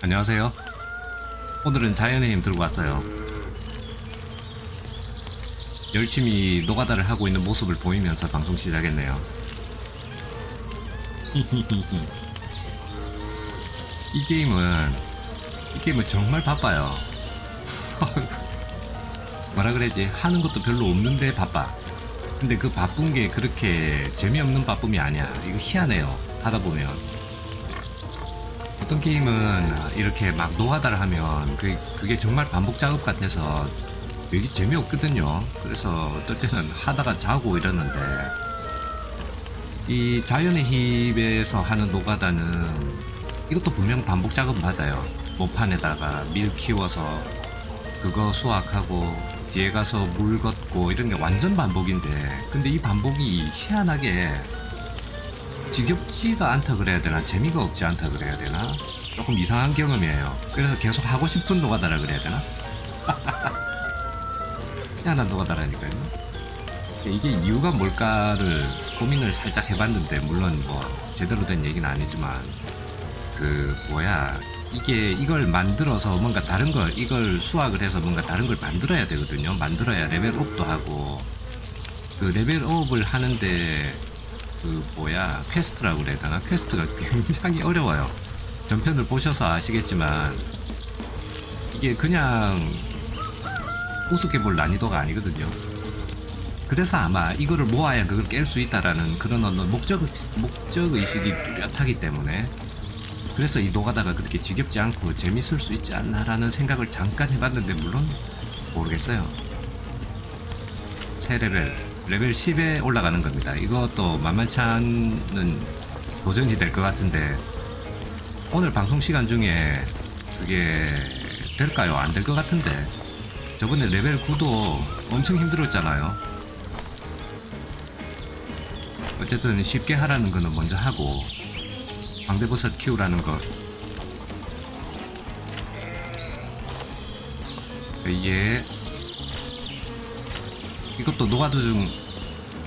안녕하세요. 오늘은 자연의 힘 들고 왔어요. 열심히 노가다를 하고 있는 모습을 보이면서 방송 시작했네요. 이 게임은 이 게임은 정말 바빠요. 뭐라 그래야지 하는 것도 별로 없는데 바빠. 근데 그 바쁜 게 그렇게 재미없는 바쁨이 아니야. 이거 희한해요. 하다 보면. 어떤 게임은 이렇게 막 노가다를 하면 그게, 그게 정말 반복 작업 같아서 되게 재미없거든요. 그래서 어떨 때는 하다가 자고 이러는데 이 자연의 힘에서 하는 노가다는 이것도 분명 반복 작업 맞아요. 모판에다가 밀 키워서 그거 수확하고 뒤에 가서 물 걷고 이런 게 완전 반복인데 근데 이 반복이 희한하게 지겹지가 않다 그래야 되나? 재미가 없지 않다 그래야 되나? 조금 이상한 경험이에요. 그래서 계속 하고 싶은 노가다라 그래야 되나? 희한한 노가다라니까요. 이게 이유가 뭘까를 고민을 살짝 해봤는데 물론 뭐 제대로 된 얘기는 아니지만 그 뭐야 이게 이걸 만들어서 뭔가 다른 걸 이걸 수확을 해서 뭔가 다른 걸 만들어야 되거든요. 만들어야 레벨업도 하고. 그 레벨업을 하는데 그 뭐야 퀘스트라고 그래야 되나? 퀘스트가 굉장히 어려워요. 전편을 보셔서 아시겠지만 이게 그냥 우습게 볼 난이도가 아니거든요. 그래서 아마 이거를 모아야 그걸 깰 수 있다라는 그런 어떤 목적 목적 의식이 뚜렷하기 때문에 그래서 이 노가다가 그렇게 지겹지 않고 재밌을 수 있지 않나라는 생각을 잠깐 해봤는데 물론 모르겠어요. 새 레벨 레벨 10에 올라가는 겁니다. 이것도 만만치 않은 도전이 될 것 같은데 오늘 방송 시간 중에 그게 될까요? 안 될 것 같은데 저번에 레벨 9도 엄청 힘들었잖아요. 어쨌든 쉽게 하라는 거는 먼저 하고 광대버섯 키우라는 거 이게 이것도 노가드 중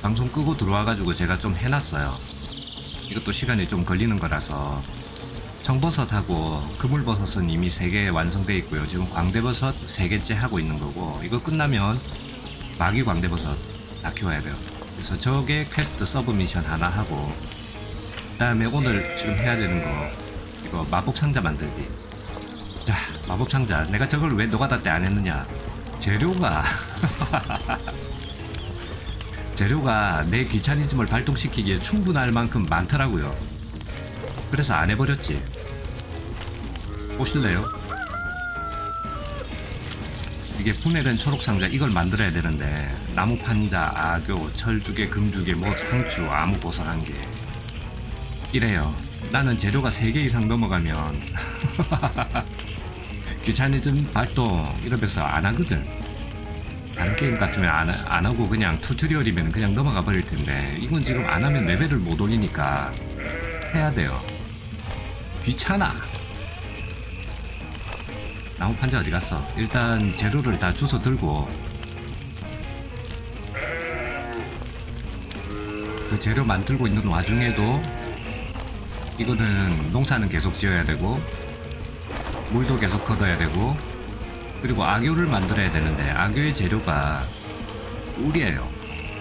방송 끄고 들어와가지고 제가 좀 해놨어요. 이것도 시간이 좀 걸리는 거라서 청버섯하고 그물버섯은 이미 3개 완성돼 있고요. 지금 광대버섯 3개째 하고 있는 거고 이거 끝나면 마귀 광대버섯 다 키워야 돼요. 그래서 저게 퀘스트 서브 미션 하나 하고 그 다음에 오늘 지금 해야 되는 거 이거 마법 상자 만들기. 자 마법 상자 내가 저걸 왜 노가다 때 안 했느냐? 재료가 재료가 내 귀차니즘을 발동시키기에 충분할 만큼 많더라고요. 그래서 안 해버렸지. 보실래요? 이게 분해된 초록 상자 이걸 만들어야 되는데 나무 판자, 악교, 철두개, 금두개, 뭐 상추, 아무 보석 한 개. 이래요. 나는 재료가 3개 이상 넘어가면 귀차니즘 발동 이러면서 안 하거든. 다른 게임 같으면 안, 안 하고 그냥 튜토리얼이면 그냥 넘어가 버릴 텐데 이건 지금 안 하면 레벨을 못 올리니까 해야 돼요. 귀찮아. 나무 판자 어디 갔어? 일단 재료를 다 주워 들고 그 재료 만들고 있는 와중에도 이거는 농사는 계속 지어야 되고 물도 계속 걷어야 되고 그리고 악교를 만들어야 되는데 악교의 재료가 꿀이에요.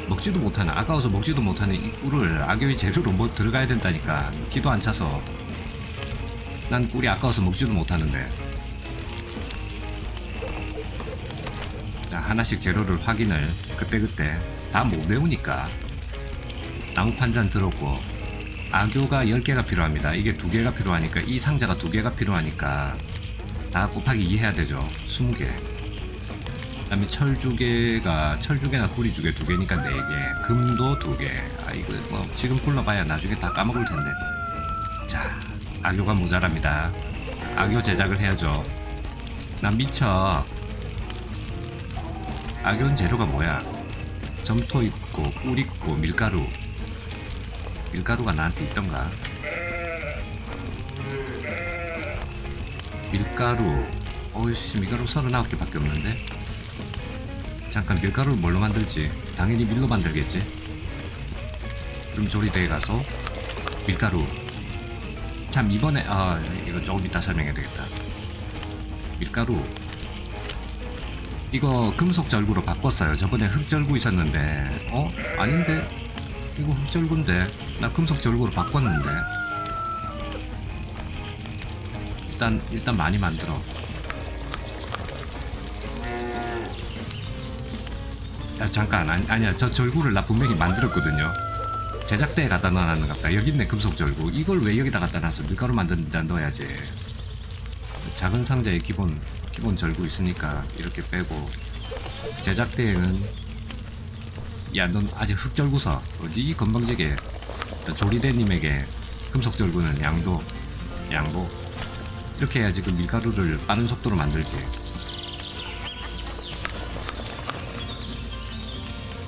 먹지도 못하는 아까워서 먹지도 못하는 이 꿀을 악교의 재료로 뭐 들어가야 된다니까 기도 안 차서 난 꿀이 아까워서 먹지도 못하는데 자 하나씩 재료를 확인을 그때그때 다 못 외우니까 나무 판 잔 들었고 악교가 10개가 필요합니다 이게 2개가 필요하니까 이 상자가 2개가 필요하니까 다 곱하기 2 해야 되죠. 20개. 그 다음에 철주개가, 철주개나 구리주개 2개니까 4개. 금도 2개. 아, 이거 뭐, 지금 불러봐야 나중에 다 까먹을 텐데. 자, 악교가 모자랍니다. 악교 제작을 해야죠. 난 미쳐. 악교는 재료가 뭐야? 점토 있고, 꿀 있고, 밀가루. 밀가루가 나한테 있던가? 밀가루. 어이씨 밀가루 39개밖에 없는데. 잠깐 밀가루를 뭘로 만들지? 당연히 밀로 만들겠지. 그럼 조리대에 가서 밀가루. 참 이번에 아 이거 조금 이따 설명해야 되겠다. 밀가루. 이거 금속 절구로 바꿨어요. 저번에 흑 절구 있었는데. 어? 아닌데? 이거 흑 절구인데. 나 금속 절구로 바꿨는데 일단 일단 많이 만들어. 야 잠깐 아니, 아니 야 저 절구를 나 분명히 만들었거든요. 제작대에 갖다 놔놨는 것 같다. 여기 있네 금속 절구. 이걸 왜 여기다 갖다 놨어? 밀가루 만드는 데 넣어야지. 작은 상자에 기본 기본 절구 있으니까 이렇게 빼고 제작대에는 야 넌 아직 흑절구서 어디 이 건방지게 조리대님에게 금속 절구는 양도 양보 이렇게 해야지 그 밀가루를 빠른 속도로 만들지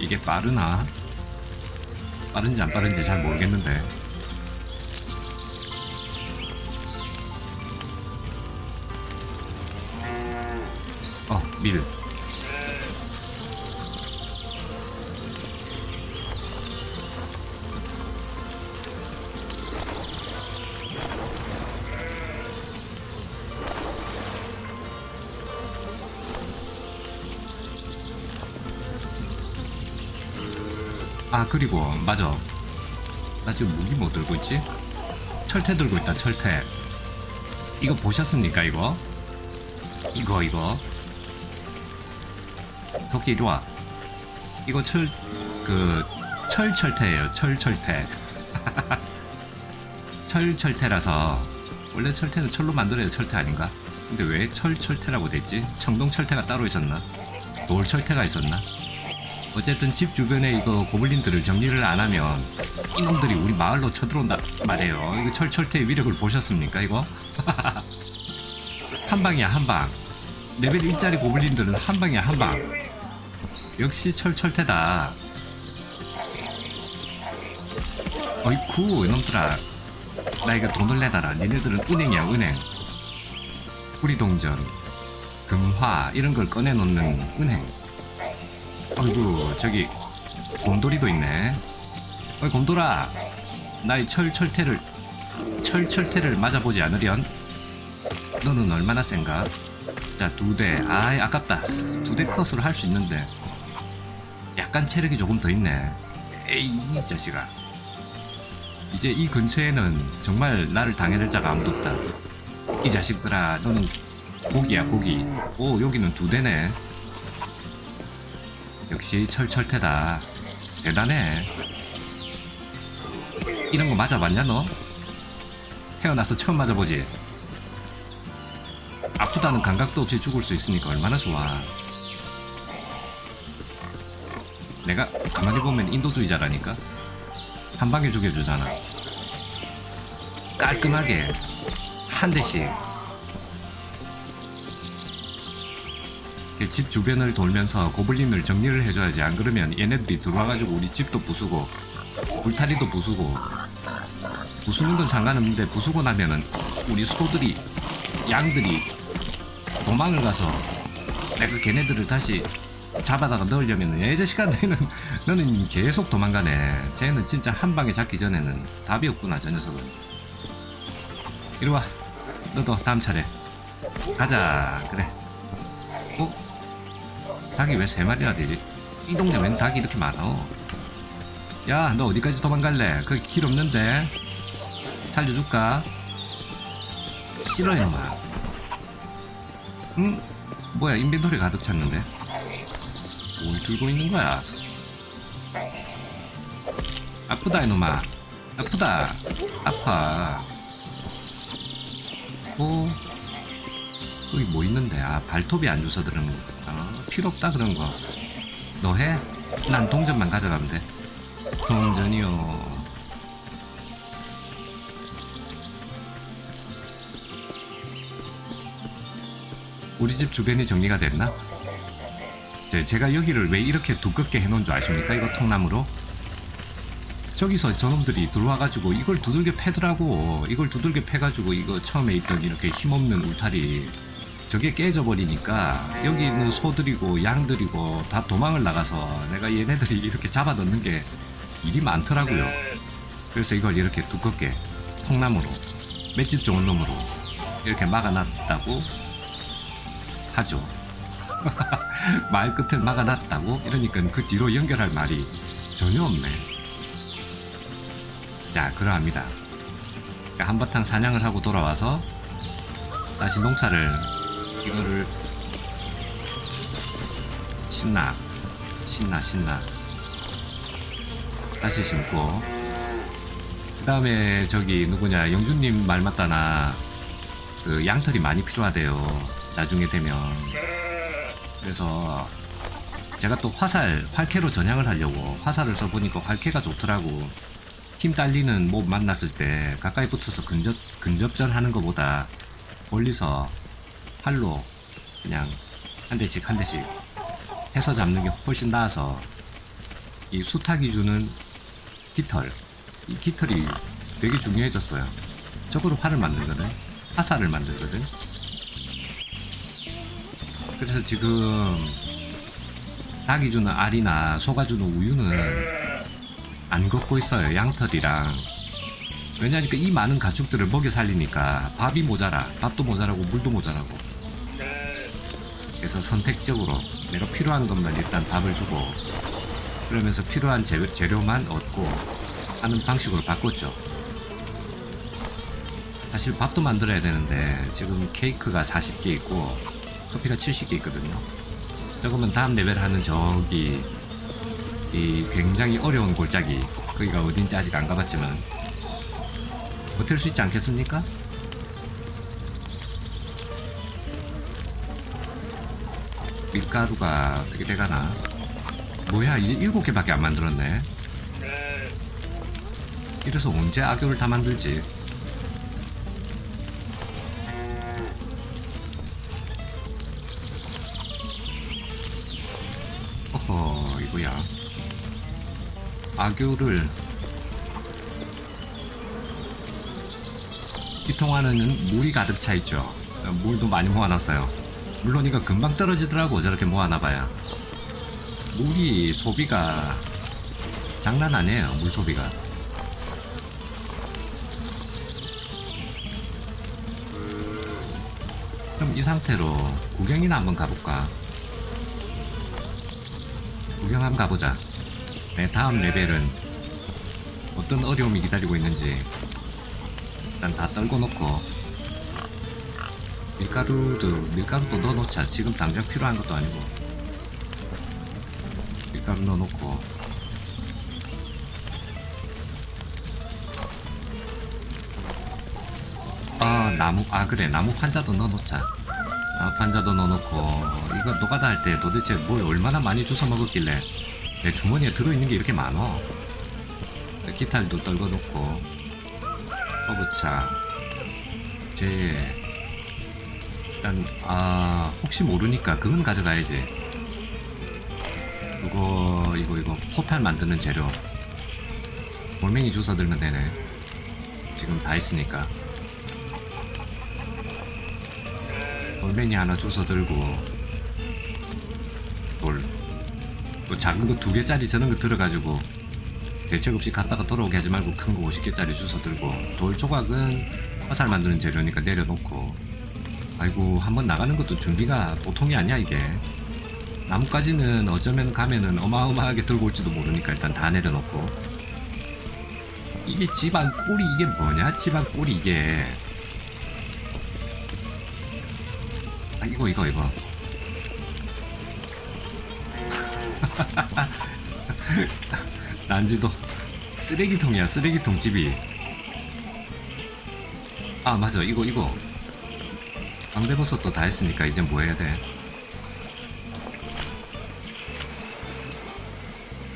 이게 빠르나? 빠른지 안 빠른지 잘 모르겠는데 어, 밀. 그리고, 맞아. 나 지금 무기 뭐 들고 있지? 철퇴 들고 있다, 철퇴. 이거 보셨습니까, 이거? 이거, 이거. 토끼 이리 와. 이거 철, 그, 철철퇴예요. 철철퇴. 철철퇴라서 원래 철퇴는 철로 만들어야 철퇴 아닌가? 근데 왜 철철퇴라고 됐지? 청동철퇴가 따로 있었나? 돌철퇴가 있었나? 어쨌든 집 주변에 이거 고블린들을 정리를 안 하면 이놈들이 우리 마을로 쳐들어온다 말이에요. 이거 철철퇴의 위력을 보셨습니까 이거? 한 방이야 한 방. 레벨 1짜리 고블린들은 한 방이야 한 방. 역시 철철태다. 어이쿠 이놈들아 나 이거 돈을 내놔라 니네들은 은행이야 은행 뿌리동전 금화 이런 걸 꺼내놓는 은행 어이구 저기 곰돌이도 있네. 어이 곰돌아. 나의 철철태를 철철태를 맞아보지 않으련. 너는 얼마나 센가? 자 두 대. 아이 아깝다. 두 대 컷으로 할 수 있는데. 약간 체력이 조금 더 있네. 에이 이 자식아. 이제 이 근처에는 정말 나를 당해낼 자가 아무도 없다. 이 자식들아 너는 고기야 고기. 오 여기는 두 대네 역시 철철태다. 대단해. 이런 거 맞아봤냐 너? 태어나서 처음 맞아보지? 아프다는 감각도 없이 죽을 수 있으니까 얼마나 좋아. 내가 가만히 보면 인도주의자라니까? 한 방에 죽여주잖아. 깔끔하게. 한 대씩 집 주변을 돌면서 고블린을 정리를 해줘야지. 안 그러면 얘네들이 들어와가지고 우리 집도 부수고 울타리도 부수고 부수는 건 상관없는데 부수고 나면은 우리 소들이 양들이 도망을 가서 내가 걔네들을 다시 잡아다가 넣으려면은 얘 자식아 너는 너는 계속 도망가네. 쟤는 진짜 한 방에 잡기 전에는 답이 없구나 저 녀석은. 이리 와. 너도 다음 차례 가자. 그래. 어? 닭이 왜 세 마리나 되지? 이 동네 웬 닭이 이렇게 많어? 야, 너 어디까지 도망갈래? 거기 길 없는데? 살려줄까? 싫어, 이놈아. 응? 뭐야, 인벤토리 가득 찼는데? 뭘 들고 있는 거야? 아프다, 이놈아. 아프다. 아파. 오. 여기 뭐 있는데? 아, 발톱이 안 줘서 그러는 거. 아, 필요 없다 그런 거. 너 해? 난 동전만 가져가면 돼. 동전이요. 우리 집 주변이 정리가 됐나? 제- 제가 여기를 왜 이렇게 두껍게 해놓은 줄 아십니까? 이거 통나무로? 저기서 저놈들이 들어와가지고 이걸 두들겨 패더라고. 이걸 두들겨 패가지고 이거 처음에 있던 이렇게 힘없는 울타리 저게 깨져버리니까 여기 있는 소들이고 양들이고 다 도망을 나가서 내가 얘네들이 이렇게 잡아넣는 게 일이 많더라고요. 그래서 이걸 이렇게 두껍게 통나무로 맷집 좋은 놈으로 이렇게 막아놨다고 하죠. 말 끝을 막아놨다고 이러니까 그 뒤로 연결할 말이 전혀 없네. 자, 그러합니다. 자, 한바탕 사냥을 하고 돌아와서 다시 농사를 이거를 신나 신나 신나. 다시 심고. 그 다음에 저기 누구냐 영준님 말 맞다나. 그 양털이 많이 필요하대요 나중에 되면. 그래서 제가 또 화살 활캐로 전향을 하려고 화살을 써보니까 활캐가 좋더라고. 힘 딸리는 몹 만났을 때 가까이 붙어서 근접 근접전 하는 것보다 멀리서 팔로 그냥 한 대씩 한 대씩 해서 잡는 게 훨씬 나아서 이 수탉이 주는 깃털 이 깃털이 되게 중요해졌어요. 적으로 활을 만들거든. 화살을 만들거든. 그래서 지금 닭이 주는 알이나 소가 주는 우유는 안 걷고 있어요. 양털이랑 왜냐니까 이 많은 가축들을 먹여 살리니까 밥이 모자라. 밥도 모자라고 물도 모자라고. 그래서 선택적으로 내가 필요한 것만 일단 밥을 주고 그러면서 필요한 재료, 재료만 얻고 하는 방식으로 바꿨죠. 사실 밥도 만들어야 되는데 지금 케이크가 40개 있고 커피가 70개 있거든요. 저거면 다음 레벨 하는 저기 이 굉장히 어려운 골짜기 거기가 어딘지 아직 안 가봤지만 버틸 수 있지 않겠습니까? 밀가루가 어떻게 돼가나? 뭐야 이제 일곱 개밖에 안 만들었네. 이래서 언제 악교를 다 만들지? 어허 이거야. 악교를 이 통화는 물이 가득 차 있죠. 물도 많이 모아놨어요. 물론 이거 금방 떨어지더라고 저렇게 모아놔봐야. 물이 소비가 장난 아니에요. 물 소비가. 그럼 이 상태로 구경이나 한번 가볼까? 구경 한번 가보자. 내 다음 레벨은 어떤 어려움이 기다리고 있는지 일단 다 떨궈 놓고 밀가루도 밀가루도 넣어놓자. 지금 당장 필요한 것도 아니고. 밀가루 넣어놓고. 아 나무 아 그래. 나무 판자도 넣어놓자. 나무 판자도 넣어놓고. 이거 노가다 할 때 도대체 뭘 얼마나 많이 주워 먹었길래 내 주머니에 들어있는 게 이렇게 많어 기타도 떨궈 놓고 허브차. 제 일단 아 혹시 모르니까 그건 가져가야지. 그거 이거 이거 포탈 만드는 재료. 돌멩이 주워 들면 되네. 지금 다 있으니까. 돌멩이 하나 주워 들고 돌 또 작은 거 두 개짜리 저런 거 들어가지고 대책 없이 갔다가 돌아오게 하지 말고 큰 거 50개짜리 주워 들고 돌 조각은 화살 만드는 재료니까 내려놓고. 아이고 한번 나가는 것도 준비가 보통이 아니야 이게. 나뭇가지는 어쩌면 가면은 어마어마하게 들고 올지도 모르니까 일단 다 내려놓고. 이게 집안 꼴이 이게 뭐냐? 집안 꼴이 이게. 아 이거 이거 이거 난지도. 쓰레기통이야 쓰레기통 집이. 아 맞아. 이거 이거. 광대버섯도 다 했으니까 이제 뭐 해야 돼?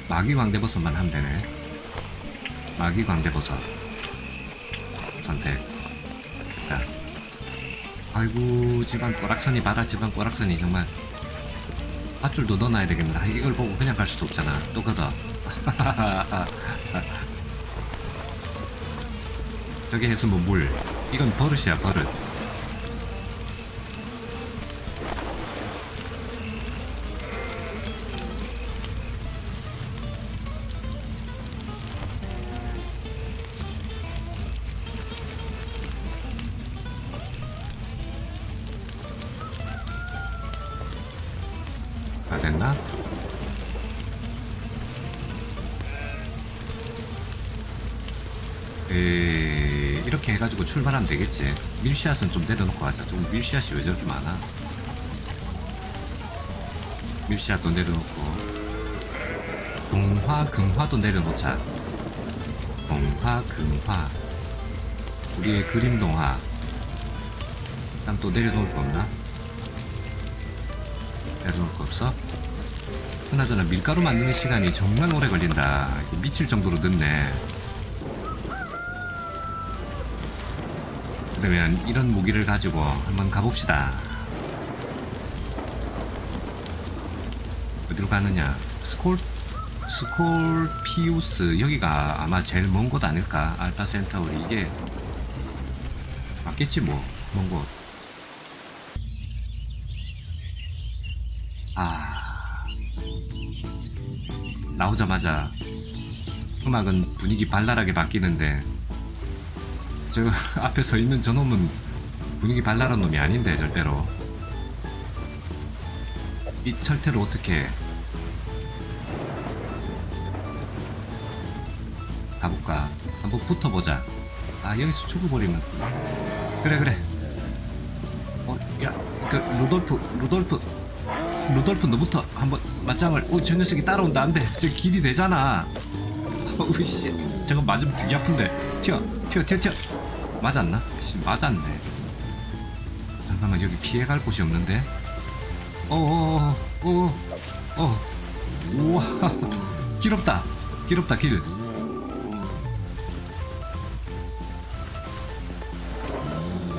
마귀 광대버섯만 하면 되네. 마귀 광대버섯. 선택. 됐다. 아이고 집안 꼬락선이 봐라. 집안 꼬락선이 정말. 밧줄도 넣어놔야 되겠다 이걸 보고 그냥 갈 수도 없잖아. 또 걷어 저게 해수면 뭐 물. 이건 버릇이야 버릇. 다 됐나? 에 이렇게 해가지고 출발하면 되겠지. 밀시앗은 좀 내려놓고 가자. 좀 밀시앗이 왜 저렇게 많아? 밀시앗도 내려놓고 동화, 금화도 내려놓자. 동화, 금화. 우리의 그림 동화. 일단 또 내려놓을 거 없나? 내려놓을 거 없어? 그나저나 밀가루 만드는 시간이 정말 오래 걸린다. 미칠 정도로 늦네. 그러면 이런 무기를 가지고 한번 가봅시다. 어디로 가느냐? 스콜 스콜피우스 여기가 아마 제일 먼 곳 아닐까? 알파 센타우리 이게 맞겠지 뭐. 먼 곳. 아 나오자마자 음악은 분위기 발랄하게 바뀌는데 저 앞에 서 있는 저놈은 분위기 발랄한 놈이 아닌데 절대로. 이 철퇴를 어떻게 가볼까? 한번 붙어보자. 아 여기서 죽어버리면. 그래 그래. 어야그 루돌프 루돌프. 루돌프 너부터 한번 맞짱을. 오저 녀석이 따라온다. 안돼. 저 길이 되잖아. 어우씨. 저거 맞으면 되게 아픈데. 튀어 튀어 튀어 튀어 맞았나? 씨, 맞았네. 잠깐만 여기 피해갈 곳이 없는데. 어어어 어 어, 어. 우와. 길 없다. 길 없다 길.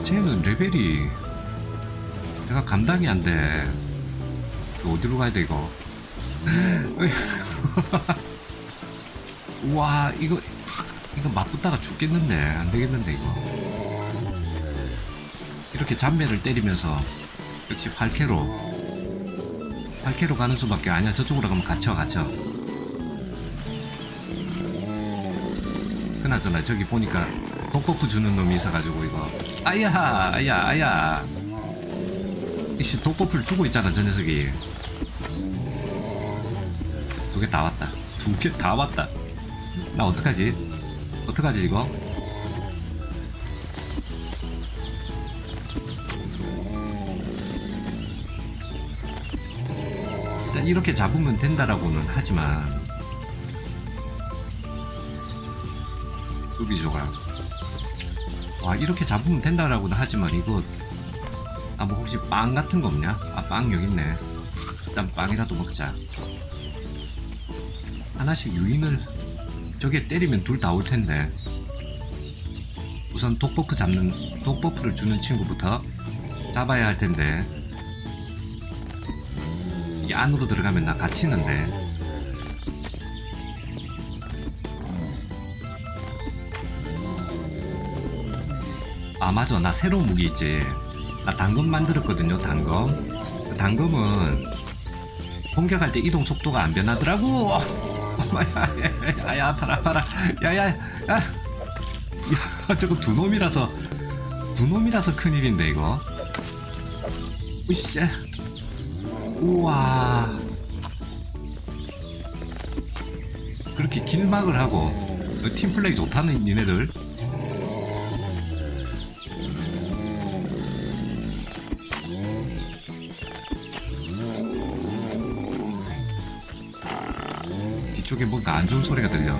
쟤는 레벨이 내가 감당이 안 돼. 어디로 가야 돼 이거? 우와 이거 이거 맞붙다가 죽겠는데. 안 되겠는데 이거. 이렇게 잔매를 때리면서 역시 활캐로 활캐로 가는 수밖에 아니야. 저쪽으로 가면 갇혀 갇혀. 그나저나 저기 보니까 독버프 주는 놈이 있어가지고 이거. 아야 아야 아야. 이씨 독버프를 주고 있잖아 저 녀석이. 두 개 다 왔다. 두 개 다 왔다. 나 어떡하지 어떡하지 이거? 일단 이렇게 잡으면 된다라고는 하지만 루비 조각 와 이렇게 잡으면 된다라고는 하지만 이거 아 뭐 혹시 빵 같은 거 없냐? 아 빵 여기 있네. 일단 빵이라도 먹자. 하나씩 유인을 저게 때리면 둘 다 올 텐데. 우선 독버프 잡는 독버프를 주는 친구부터 잡아야 할 텐데. 이 안으로 들어가면 나 갇히는데. 아 맞아. 나 새로운 무기 있지. 나 당검 만들었거든요 당검. 그 당검은 공격할 때 이동 속도가 안 변하더라고 엄마야 야야 아파라 아파라. 야야 야, 야 저거 두 놈이라서 두 놈이라서 큰일인데 이거. 으쌰 우와. 그렇게 길막을 하고 그 팀플레이 좋다는 니네들 뭔가 안 좋은 소리가 들려.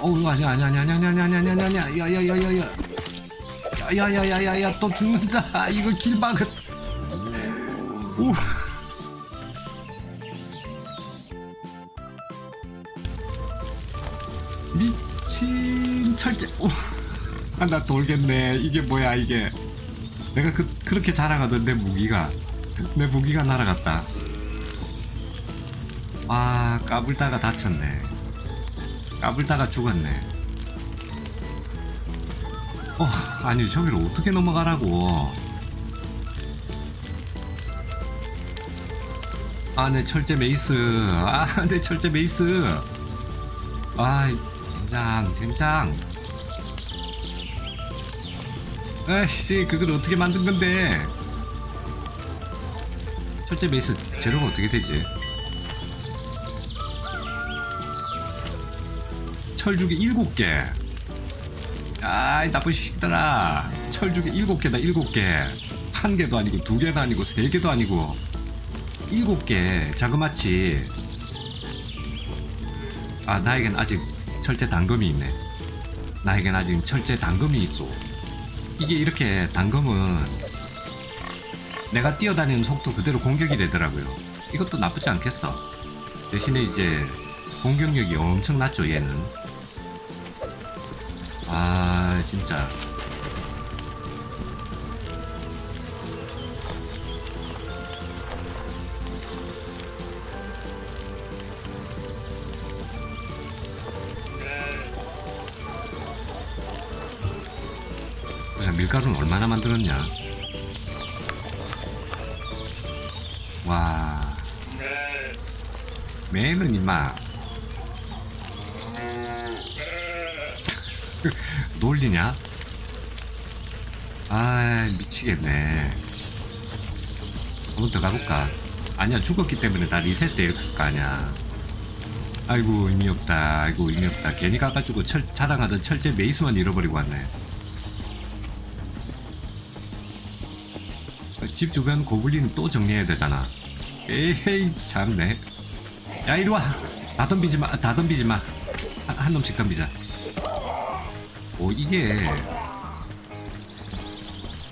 어우 아니야 아니야 아니야 아니야 아니야 아니야 아니야 아니야. 야야야야야. 야 야야야야야 또 죽는다. 이거 길 막은 오. 미친 철제. 오나 돌겠네. 이게 뭐야 이게. 내가 그 그렇게 자랑하던 내 무기가 내 무기가 날아갔다. 아, 까불다가 다쳤네. 까불다가 죽었네. 어, 아니, 저기를 어떻게 넘어가라고. 아, 내 철제 메이스. 아, 내 철제 메이스. 아, 젠장, 젠장. 아이씨, 그걸 어떻게 만든 건데? 철제 베이스 재료가 어떻게 되지? 철주기 7개. 아이 나쁜 시끼들아. 철주기 7개다 7개. 한 개도 아니고 두 개도 아니고 세 개도 아니고 7개. 자그마치. 아 나에겐 아직 철제 단검이 있네. 나에겐 아직 철제 단검이 있어 이게 이렇게 단검은 내가 뛰어다니는 속도 그대로 공격이 되더라고요. 이것도 나쁘지 않겠어. 대신에 이제 공격력이 엄청 낮죠 얘는 아 진짜. 그냥 밀가루는 얼마나 만들었냐? 와. 매는 임마 놀리냐? 아 미치겠네. 한번 더 가볼까? 아니야 죽었기 때문에 다 리셋되었을 거 아니야. 아이고 의미 없다. 아이고 의미 없다. 괜히 가가지고 철, 자랑하던 철제 메이스만 잃어버리고 왔네. 집 주변 고블린 또 정리해야 되잖아. 에헤이 참네. 야 이리와. 다 덤비지 마 다 덤비지 마 한 한 놈씩 덤비자 오 이게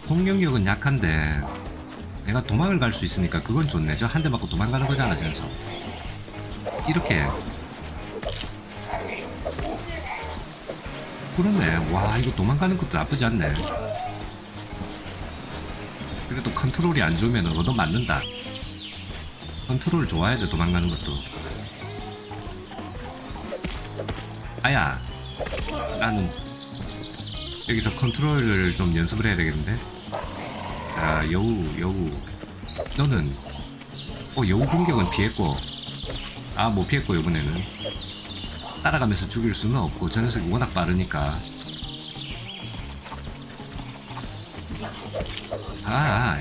공격력은 약한데 내가 도망을 갈 수 있으니까 그건 좋네. 저 한 대 맞고 도망가는 거잖아 저기서 이렇게. 그렇네. 와 이거 도망가는 것도 나쁘지 않네. 그래도 컨트롤이 안 좋으면 얻어 맞는다. 컨트롤 좋아야 돼 도망가는 것도. 아야 나는 여기서 컨트롤을 좀 연습을 해야 되겠는데? 자 여우 여우. 너는? 어 여우 공격은 피했고. 아 못 피했고 이번에는. 따라가면서 죽일 수는 없고 저 녀석이 워낙 빠르니까. 아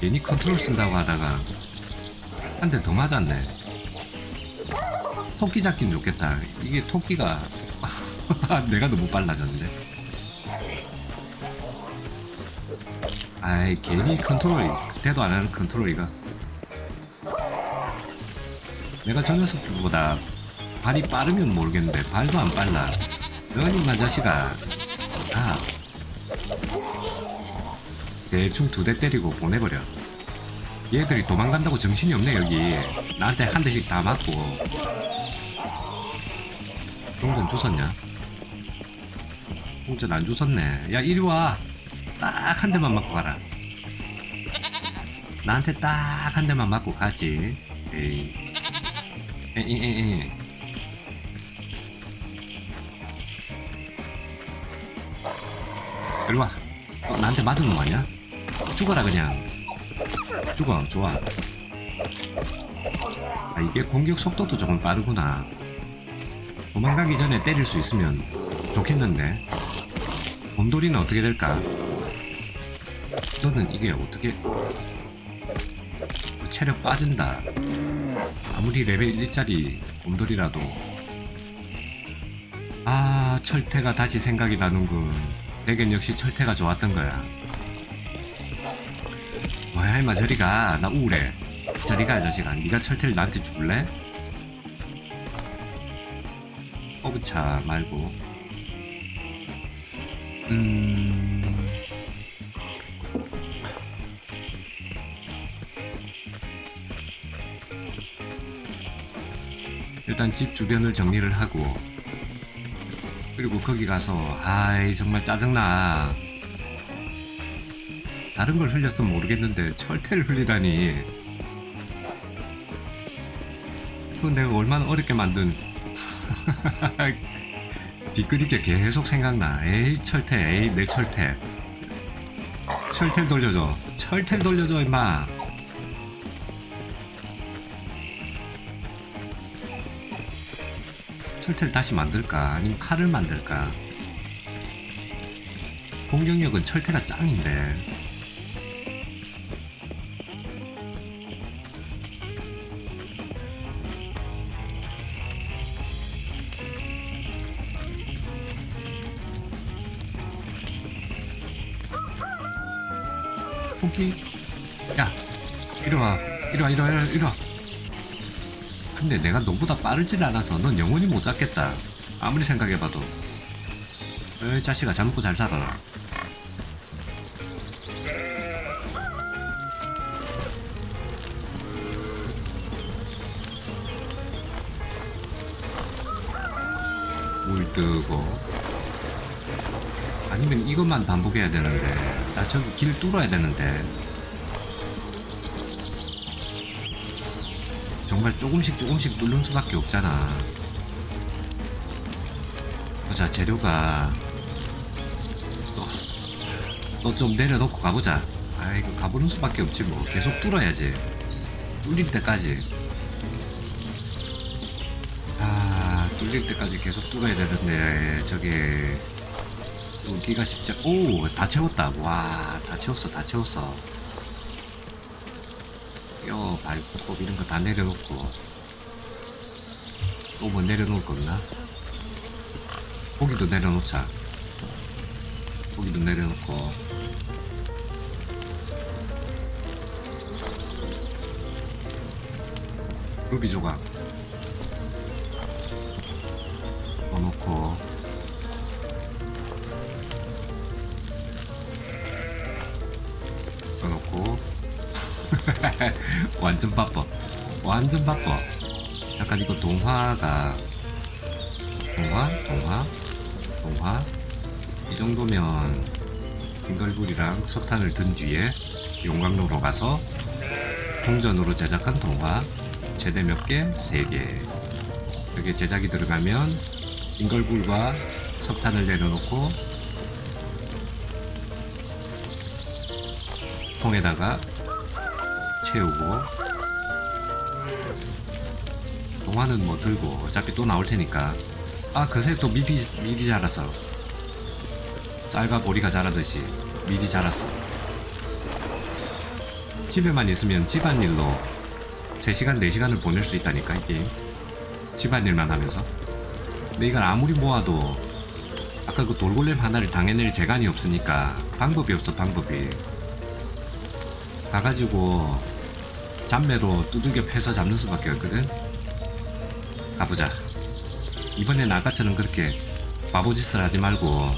괜히 컨트롤 쓴다고 하다가 한 대 더 맞았네. 토끼 잡긴 좋겠다. 이게 토끼가 내가 너무 빨라졌는데 아이 괜히 컨트롤 대도 안 하는 컨트롤 이거 내가 저 녀석보다 발이 빠르면 모르겠는데 발도 안 빨라. 너니 마 자식아. 아. 대충 두 대 때리고 보내버려. 얘들이 도망간다고 정신이 없네 여기. 나한테 한 대씩 다 맞고. 동전 주웠냐? 동전 안 주웠네. 야 이리 와 딱 한 대만 맞고 가라. 나한테 딱 한 대만 맞고 가지. 에이. 에이 에이 이리 와. 어, 나한테 맞은 놈 아니야? 죽어라 그냥. 죽어 좋아. 아 이게 공격 속도도 조금 빠르구나. 도망가기 전에 때릴 수 있으면 좋겠는데. 곰돌이는 어떻게 될까? 너는 이게 어떻게 체력 빠진다. 아무리 레벨 1짜리 곰돌이라도. 아 철퇴가 다시 생각이 나는군. 내겐 역시 철퇴가 좋았던 거야. 뭐야 할마 저리가. 나 우울해. 저리가 자식아. 네가 철퇴를 나한테 줄래? 어그차 말고. 음... 일단 집 주변을 정리를 하고 그리고 거기 가서 아이 정말 짜증나. 다른 걸 흘렸으면 모르겠는데 철퇴를 흘리다니. 그건 내가 얼마나 어렵게 만든 뒤끝있게 계속 생각나. 에이 철퇴 에이 내 철퇴. 철퇴 돌려줘. 철퇴 돌려줘 임마 철퇴를 다시 만들까? 아니면 칼을 만들까? 공격력은 철퇴가 짱인데. 토끼 야 이리와 이리와 이리와 이리와. 근데 내가 너보다 빠르질 않아서 넌 영원히 못 잡겠다. 아무리 생각해봐도. 에이 자식아 잘 먹고 잘 살아라. 물 뜨고. 아니면 이것만 반복해야 되는데. 나 저기 길 뚫어야 되는데 정말 조금씩 조금씩 뚫는 수밖에 없잖아. 보자 재료가 너 좀 내려놓고 가보자. 아이고 가보는 수밖에 없지 뭐. 계속 뚫어야지. 뚫릴 때까지. 아 뚫릴 때까지 계속 뚫어야 되는데 저게 뚫기가 쉽지 오 다 채웠다. 와 다 채웠어 다 채웠어 뼈 발톱 이런 거 다 내려놓고. 또 뭐 내려놓을 거 없나? 고기도 내려놓자. 고기도 내려놓고. 루비 조각. 넣어놓고 넣어놓고 완전 바빠. 완전 바빠. 잠깐 이거 동화가 동화? 동화? 동화? 이 정도면 빙걸굴이랑 석탄을 든 뒤에 용광로로 가서 동전으로 제작한 동화. 최대 몇 개? 세 개. 여기 제작이 들어가면 빙걸굴과 석탄을 내려놓고 통에다가 채우고 동화는 뭐 들고 어차피 또 나올 테니까. 아 그새 또 미리 미리 자라서. 쌀과 보리가 자라듯이 미리 자랐어. 집에만 있으면 집안일로 3시간 4시간을 보낼 수 있다니까 이 게임. 집안일만 하면서. 근데 이걸 아무리 모아도 아까 그 돌골렘 하나를 당해낼 재간이 없으니까 방법이 없어 방법이. 가가지고 잡매로 두들겨 패서 잡는 수밖에 없거든. 가보자. 이번엔 아까처럼 그렇게 바보짓을 하지 말고.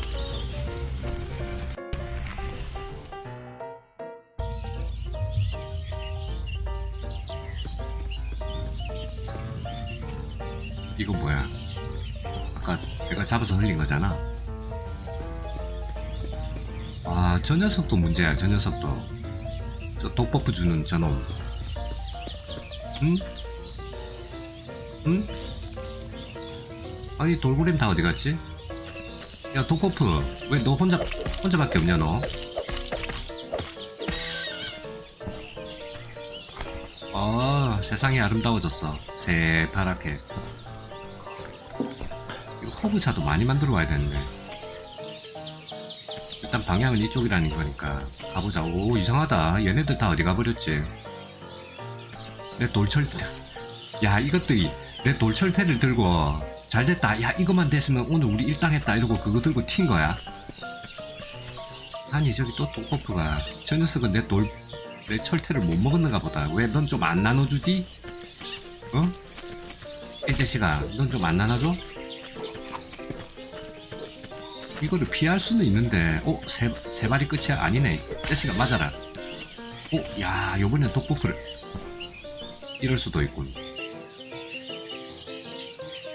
이거 뭐야? 아까 내가 잡아서 흘린 거잖아. 아 저 녀석도 문제야 저 녀석도. 저 독버프 주는 저놈 응? 응? 아니 돌고렘 다 어디 갔지? 야 독버프 왜 너 혼자 혼자밖에 없냐 너? 아 세상이 아름다워졌어 새파랗게 이거 허브차도 많이 만들어 와야 되는데 일단 방향은 이쪽이라는 거니까 가보자 오 이상하다 얘네들 다 어디 가버렸지 내 돌철 야 이것들이 내 돌철퇴를 들고 잘됐다 야 이것만 됐으면 오늘 우리 일당했다 이러고 그거 들고 튄 거야 아니 저기 또 독버프가 저 녀석은 내 돌 내 철퇴를 못 먹었는가 보다 왜 넌 좀 안 나눠주지? 어? 이 자식아 넌 좀 안 나눠줘? 이거를 피할 수는 있는데 어? 세, 세 발이 끝이야? 아니네 이 자식아 맞아라 어? 야 요번엔 독버프를 이럴 수도 있군.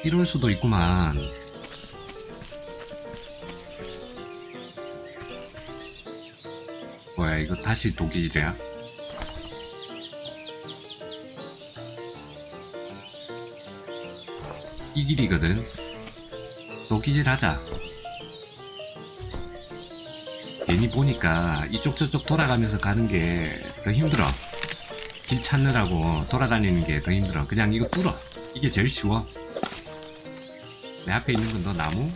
이럴 수도 있구만. 뭐야 이거 다시 독기질이야? 이 길이거든. 독기질 하자. 괜히 보니까 이쪽 저쪽 돌아가면서 가는 게 더 힘들어 길 찾느라고 돌아다니는 게 더 힘들어. 그냥 이거 뚫어. 이게 제일 쉬워. 내 앞에 있는 건 너 나무